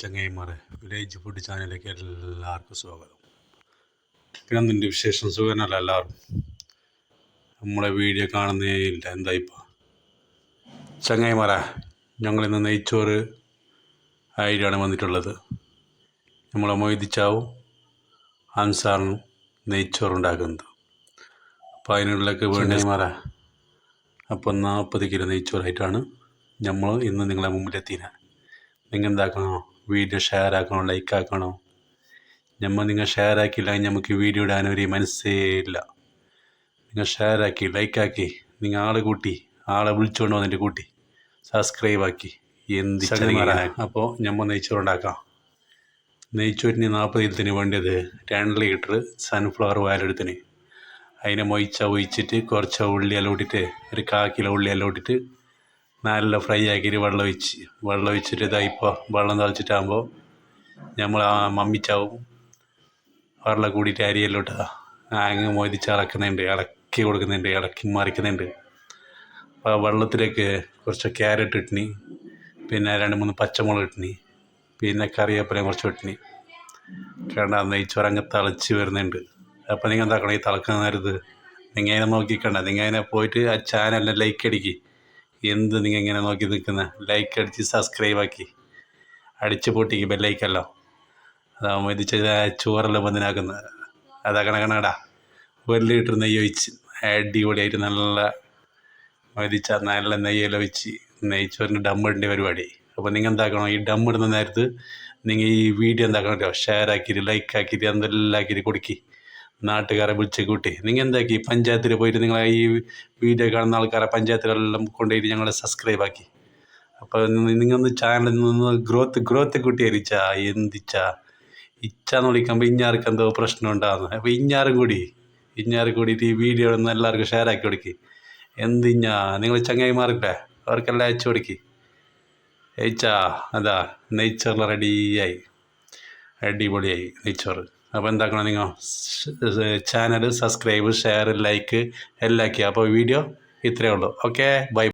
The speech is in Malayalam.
ചങ്ങായിമാരെ വില്ലേജ് ഫുഡ് ചാനലിലേക്ക് എല്ലാവർക്കും സ്വാഗതം. എന്തുണ്ട് വിശേഷം സുഖനല്ല എല്ലാവരും നമ്മളെ വീഡിയോ കാണുന്നേ ഇല്ല എന്താ ഇപ്പോൾ ചങ്ങായിമാരെ ഞങ്ങളിന്ന് നെയ്ച്ചോറ് ആയിട്ടാണ് വന്നിട്ടുള്ളത്. നമ്മളെ മൊയ്തിച്ചാവും അൻസാറിനും നെയ്ച്ചോറുണ്ടാക്കുന്നത് അപ്പോൾ അതിനുള്ളിലേക്ക് വേണ്ടി മാറ അപ്പം നാൽപ്പത് കിലോ നെയ്ച്ചോറായിട്ടാണ് നമ്മൾ ഇന്ന് നിങ്ങളെ മുമ്പിലെത്തിയത് നിങ്ങൾ എന്താക്കണോ വീഡിയോ ഷെയർ ആക്കണോ ലൈക്ക് ആക്കണോ നമ്മൾ നിങ്ങൾ ഷെയർ ആക്കിയില്ലെങ്കിൽ നമുക്ക് വീഡിയോ ഇടാൻ ഒരു മനസ്സേ ഇല്ല. നിങ്ങൾ ഷെയർ ആക്കി ലൈക്ക് ആക്കി നിങ്ങൾ ആളെ കൂട്ടി ആളെ വിളിച്ചുകൊണ്ട് വന്നിട്ട് കൂട്ടി സബ്സ്ക്രൈബ് ആക്കി എന്ത് അപ്പോൾ നമ്മൾ നെയ്ച്ചോറുണ്ടാക്കാം നെയ്ച്ചോറിന് നാൽപ്പത് ഇതിന് വേണ്ടത് രണ്ട് ലിറ്റർ സൺഫ്ലവർ വയലെടുത്തിന് അതിനെ മൊയ്ച്ച ഒഴിച്ചിട്ട് കുറച്ച് ഉള്ളി എല്ലാം ഇട്ടിട്ട് ഒരു കാ കിലോ ഉള്ളി എല്ലാം ഇട്ടിട്ട് നല്ല ഫ്രൈ ആക്കിയിട്ട് വെള്ളം ഒഴിച്ച് വെള്ളം ഒഴിച്ചിട്ട് ഇതാ ഇപ്പോൾ വെള്ളം തളിച്ചിട്ടാകുമ്പോൾ നമ്മൾ ആ മമ്മിച്ചാവും. വെള്ളം കൂടിയിട്ട് അരിയെല്ലാം ഇട്ടാ അങ്ങ് മോദിച്ച് ഇളക്കുന്നുണ്ട്. ഇളക്കി കൊടുക്കുന്നുണ്ട്. ഇളക്കി മറിക്കുന്നുണ്ട്. അപ്പോൾ വെള്ളത്തിലേക്ക് കുറച്ച് ക്യാരറ്റ് ഇട്ടിനി. പിന്നെ രണ്ട് മൂന്ന് പച്ചമുളക് ഇട്ടിനി. പിന്നെ കറിവേപ്പിലയും കുറച്ച് ഇട്ടിനി. കണ്ട നെയ്ച്ചോറ് അങ്ങ് തിളച്ച് വരുന്നുണ്ട്. അപ്പോൾ നിങ്ങൾ എന്താക്കണം ഈ തിളക്കുന്ന നേരത്ത് നിങ്ങൾ അതിനെ നോക്കിക്കണ്ട. നിങ്ങൾ അതിനെ പോയിട്ട് ആ ചാനലിനെ ലൈക്ക് അടിക്ക്. എന്ത് നിങ്ങൾ ഇങ്ങനെ നോക്കി നിൽക്കുന്ന? ലൈക്ക് അടിച്ച് സബ്സ്ക്രൈബ് ആക്കി. അടിച്ച് പൊട്ടിക്ക് ബെല്ലൈക്കല്ലോ അതാകുമ്പോൾ ഇത് ചെയ്ത ചോറെല്ലാം ബന്ധനാക്കുന്നത് അതാ കണക്കണടാ ഒരു ലിറ്റർ നെയ്യ് ഒഴിച്ച്. അടിപൊളിയായിട്ട് നല്ല മതിച്ച നല്ല നെയ്യെല്ലാം വെച്ച് നെയ്ച്ചോറിന് ഡമ്മിടേണ്ട പരിപാടി. അപ്പോൾ നിങ്ങൾ എന്താക്കണം ഈ ഡമ്മിടുന്ന നേരത്ത് നിങ്ങൾ ഈ വീഡിയോ എന്താക്കണം ഷെയർ ആക്കിയിട്ട് ലൈക്ക് ആക്കിയിട്ട് എന്തെല്ലാം ആക്കിയിട്ട് കൊടുക്കി. നാട്ടുകാരെ വിളിച്ച് കൂട്ടി നിങ്ങൾ എന്താക്കി പഞ്ചായത്തിൽ പോയിട്ട് നിങ്ങൾ ഈ വീഡിയോ കാണുന്ന ആൾക്കാരെ പഞ്ചായത്തിലെല്ലാം കൊണ്ടുപോയിട്ട് ഞങ്ങളെ സബ്സ്ക്രൈബ് ആക്കി. അപ്പോൾ നിങ്ങൊന്ന് ചാനലിൽ നിന്ന് ഗ്രോത്ത് ഗ്രോത്ത് കൂട്ടിയായിരിച്ചാ എന്തിച്ചാ? ഇച്ചാന്ന് വിളിക്കുമ്പോൾ ഇഞ്ഞാർക്ക് എന്തോ പ്രശ്നം ഉണ്ടാകുന്നു അപ്പോൾ ഇഞ്ഞാറും കൂടി ഇഞ്ഞാറ് കൂടിയിട്ട് ഈ വീഡിയോ ഒന്ന് എല്ലാവർക്കും ഷെയർ ആക്കി കൊടുക്കി. എന്തിഞ്ഞാ നിങ്ങൾ ചങ്ങായിമാർക്കില്ലേ അവർക്കെല്ലാം അയച്ചു കൊടുക്കി. അയച്ചാ അതാ നെയ്ച്ചോറിൽ റെഡിയായി അടിപൊളിയായി നെയ്ച്ചോറ്. അപ്പോൾ എന്താക്കണം നിങ്ങൾ? ചാനൽ സബ്സ്ക്രൈബ് ഷെയർ ലൈക്ക് എല്ലാം ആക്കി അപ്പോൾ വീഡിയോ ഇത്രയേ ഉള്ളൂ. ഓക്കെ? ബൈ.